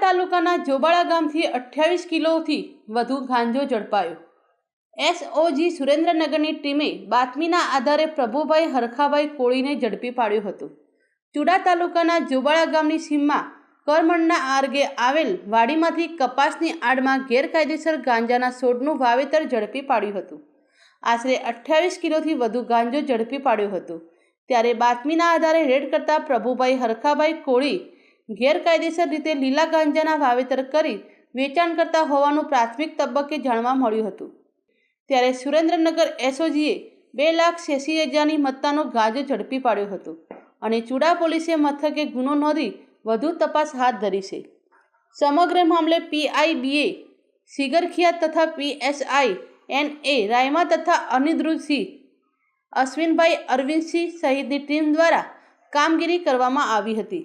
તાલુકાના જોબાળા ગામથી અઠ્યાવીસ કિલોથી વધુ ગાંજો ઝડપાયો. એસઓજી સુરેન્દ્રનગરની ટીમે બાતમીના આધારે પ્રભુભાઈ હરખાભાઈ કોળીને ઝડપી પાડ્યું હતું. ચુડા તાલુકાના જોબાળા ગામની સીમમાં કરમણના આર્ગે આવેલ વાડીમાંથી કપાસની આડમાં ગેરકાયદેસર ગાંજાના છોડનું વાવેતર ઝડપી પાડ્યું હતું. આશરે અઠ્યાવીસ કિલોથી વધુ ગાંજો ઝડપી પાડ્યો હતો. ત્યારે બાતમીના આધારે રેડ કરતા પ્રભુભાઈ હરખાભાઈ કોળી ગેરકાયદેસર રીતે લીલા ગાંજાના વાવેતર કરી વેચાણ કરતા હોવાનું પ્રાથમિક તબક્કે જાણવા મળ્યું હતું. ત્યારે સુરેન્દ્રનગર એસઓજીએ બે લાખ છ્યાસી હજારની મત્તાનો ગાંજો ઝડપી પાડ્યો હતો અને ચુડા પોલીસે મથકે ગુનો નોંધી વધુ તપાસ હાથ ધરી છે. સમગ્ર મામલે પીઆઈબીએ સિગરખિયા તથા પીએસઆઈ એન એ રાયમા તથા અનિદ્રુસિંહ અશ્વિનભાઈ અરવિંદસિંહ સહિતની ટીમ દ્વારા કામગીરી કરવામાં આવી હતી.